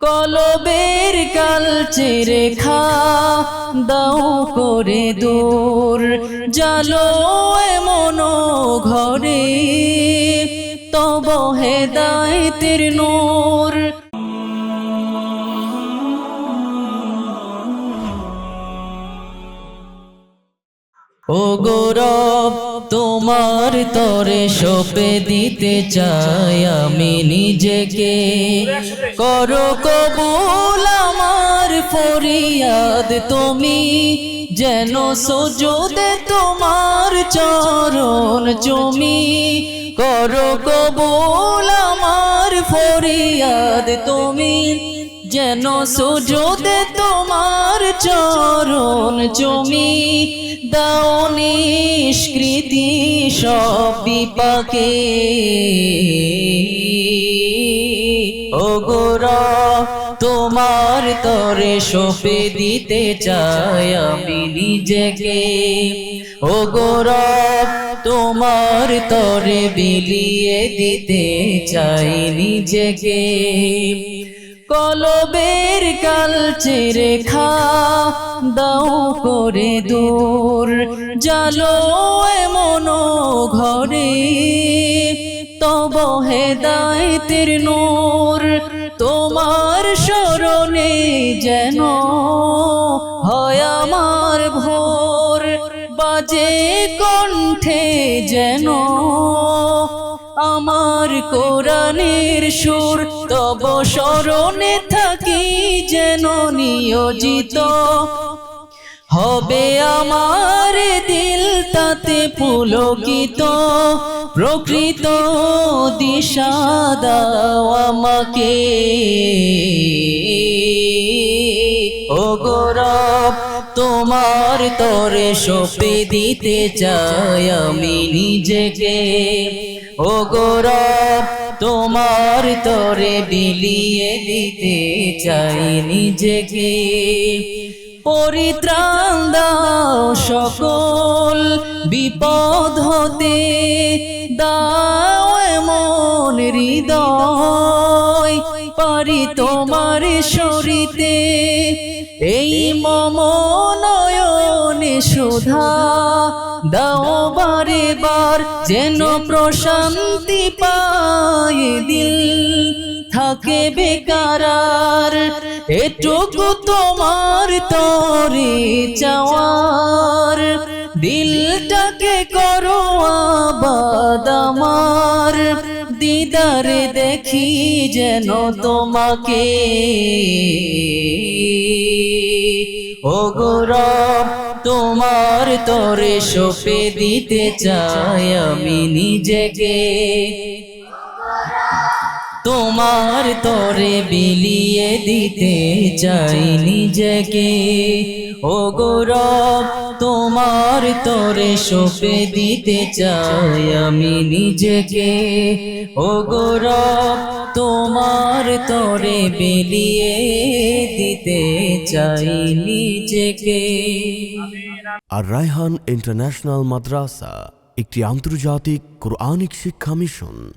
কলবের কালচে রেখা দাও করে দূর। জালো এমন ঘরে তব হেদায়তের নূর। ও গৌরব তোমার তরে সপে দিতে চাই আমি নিজেকে। করো কবুল আমার ফরিয়াদ তুমি, যেন সুজুদে তোমার চরণ জমি। করো কবুল আমার ফরিয়াদ তুমি, যেন সুজোদে তোমার চরণ জমি দাও নিষ্কৃতি সব বিপাকে। ও গোরা তোমার তরে সপে দিতে চাই আমি নিজেকে। ও গোরা তোমার তরে বিলিয়ে দিতে চাই নিজেকে। কলবের কালচে রেখা দাও করে দূর। জালো এমন ঘরে, তব হেদায়তের নূর। তোমার স্মরণে যেন হয় আমার ভোর, বাজে কণ্ঠে যেন আমার কোরআনের সুর, তব স্মরণে থাকি যেন নিয়োজিত। হবে আমার দিল তাতে পুলকিত, প্রকৃত দিশা দাও আমাকে। ও গৌরব তোমার তরে সপে দিতে চাই আমি নিজেকে। ও গৌরব তোমার তরে বিলিয়ে দিতে চাই নিজেকে। পরিত্রাণ দাও সকল বিপদ হতে, দাও এমন হৃদয়। পারি তোমার শরীতে। এই মম নয়নে সুধা দাও বারে বার যেন প্রশান্তি পায় দিল। থাকে বেকারার, এটুকু তোমার তরে চাওয়ার। দিলটাকে করো আবাদ আমার। দিদারে দেখি যেন তোমাকে। ও গৌরব তোমার তরে সপে দিতে চাই আমি নিজেকে। তোমার তরে বিলিয়ে দিতে চাই নিজেকে। ও গৌরব তোমার তরে সপে দিতে চাই আমি নিজেকে। ও গৌরব তোমার তরে বিলিয়ে দিতে চাই নিজেকে। আর রায়হান ইন্টারন্যাশনাল মাদ্রাসা, একটি আন্তর্জাতিক কোরআনিক শিক্ষা মিশন।